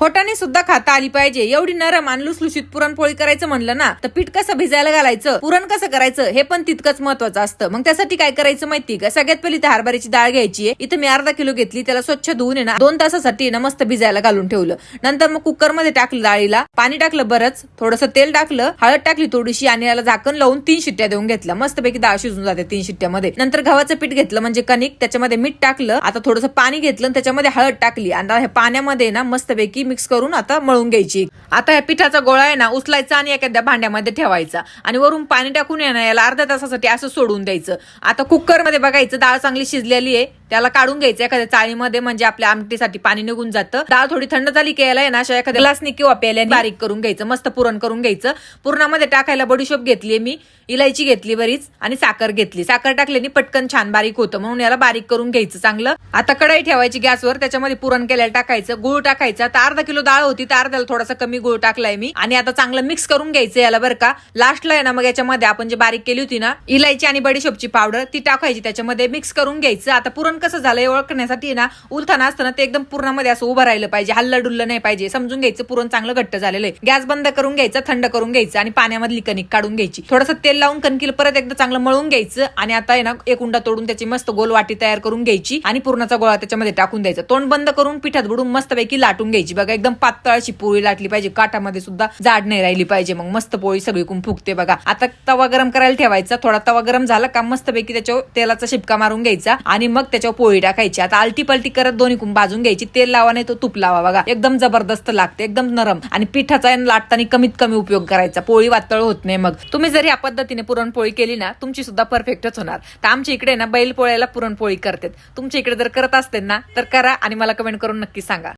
होटाने सुद्धा खाता आली पाहिजे. एवढी नरम आणि लुसलुशीत पुरणपोळी करायचं म्हणलं ना तर पीठ कसं भिजायला घालायचं पुरण कसं करायचं हे पण तितकंच महत्वाचं असतं. मग त्यासाठी काय करायचं माहिती का? सगळ्यात पहिली त्या हरभऱ्याची डाळ घ्यायची आहे. इथं मी अर्धा किलो घेतली त्याला स्वच्छ धुवून आहे ना दोन तासासाठी ना मस्त भिजायला घालून ठेवलं. नंतर मग कुकरमध्ये टाकलं डाळीला पाणी टाकलं बरंच थोडंसं तेल टाकलं हळद टाकली थोडीशी आणि याला झाकण लावून तीन शिट्ट्या देऊन घेतल्या. मस्तपैकी डाळ शिजून जाते तीन शिट्ट्यामध्ये. नंतर गव्हाचं पीठ घेतलं म्हणजे कणिक त्याच्यामध्ये मीठ टाकलं आता थोडंसं पाणी घेतलं आणि त्याच्यामध्ये हळद टाकली. आणि ह्या पाण्यामध्ये ना मस्तपैकी मिक्स करून आता मळून घ्यायची. आता ह्या पिठाचा गोळा आहे ना उचलायचा आणि एखाद्या भांड्यामध्ये ठेवायचा. आणि वरून पाणी टाकून आहे ना याला अर्ध्या तासासाठी असं सोडून द्यायचं. आता कुकरमध्ये बघायचं डाळ चांगली शिजलेली आहे. त्याला काढून घ्यायचं. एखाद्या चाळीमध्ये म्हणजे आपल्या आमटीसाठी पाणी निघून जातं. डाळ थोडी थंड झाली की याला आहे ना अशा एखाद्या ग्लासनी किंवा प्यायल्याने बारीक करून घ्यायचं. मस्त पुरण करून घ्यायचं. पुरणामध्ये टाकायला बडीशोप घेतली मी. इलायची घेतली बरीच. आणि साखर घेतली. साखर टाकल्याने पटकन छान बारीक होतं. म्हणून याला बारीक करून घ्यायचं चांगलं. आता कढई ठेवायची गॅसवर. त्याच्यामध्ये पुरण केल्याला टाकायचं. गुळ टाकायचं. आता अर्धा किलो डाळ होती. तर अर्ध्याला थोडासा कमी गुळ टाकलाय मी. आणि आता चांगलं मिक्स करून घ्यायचं याला बरं का. लास्टला आहे ना मग याच्यामध्ये आपण जे बारीक केली होती ना इलायची आणि बडीशोपची पावडर ती टाकायची. त्याच्यामध्ये मिक्स करून घ्यायचं. आता पुरण कसं झालंय ओळखण्यासाठी ना उलथाना असताना ते एकदम पूर्णामध्ये असं उभं राहिलं पाहिजे हल्लं डुल्ल नाही पाहिजे. समजून घ्यायचं पुरण चांगलं घट्ट झालेलं आहे. गॅस बंद करून घ्यायचं थंड करून घ्यायचं आणि पाण्यामधली कणिक काढून घ्यायची. थोडंसं तेल लावून कणकीला परत एकदा चांगलं मळून घ्यायचं आणि आता आहे ना एक उंडा तोडून त्याची मस्त गोल वाटी तयार करून घ्यायची आणि पूर्णाचा गोळा त्याच्यामध्ये टाकून द्यायचा. तोंड बंद करून पिठात बुडून मस्तपैकी लाटून घ्यायची. बघा एकदम पातळ अशी पोळी लाटली पाहिजे. काठामध्ये सुद्धा जाड नाही राहिली पाहिजे. मग मस्त पोळी सगळीकडून फुगते बघा. आता तवा गरम करायला ठेवायचा. थोडा तवा गरम झाला का मस्तपैकी त्याच्यावर तेलाचा शिपका मारून घ्यायचा आणि मग त्याच्यावर पोळी टाकायची आता आलटी पलटी करत दोन्ही कुंभ भाजून घ्यायची. तेल लावा नाही तो तूप लावा बघा. एकदम जबरदस्त लागते. एकदम नरम. आणि पिठाचा लाटताना कमीत कमी उपयोग करायचा. पोळी वातळ होत नाही मग. तुम्ही जर या पद्धतीने पुरणपोळी केली ना तुमची सुद्धा परफेक्टच होणार. तर आमच्या इकडे ना बैल पोळ्याला पुरणपोळी करतात. तुमच्या इकडे जर करत असते ना तर करा आणि मला कमेंट करून नक्की सांगा.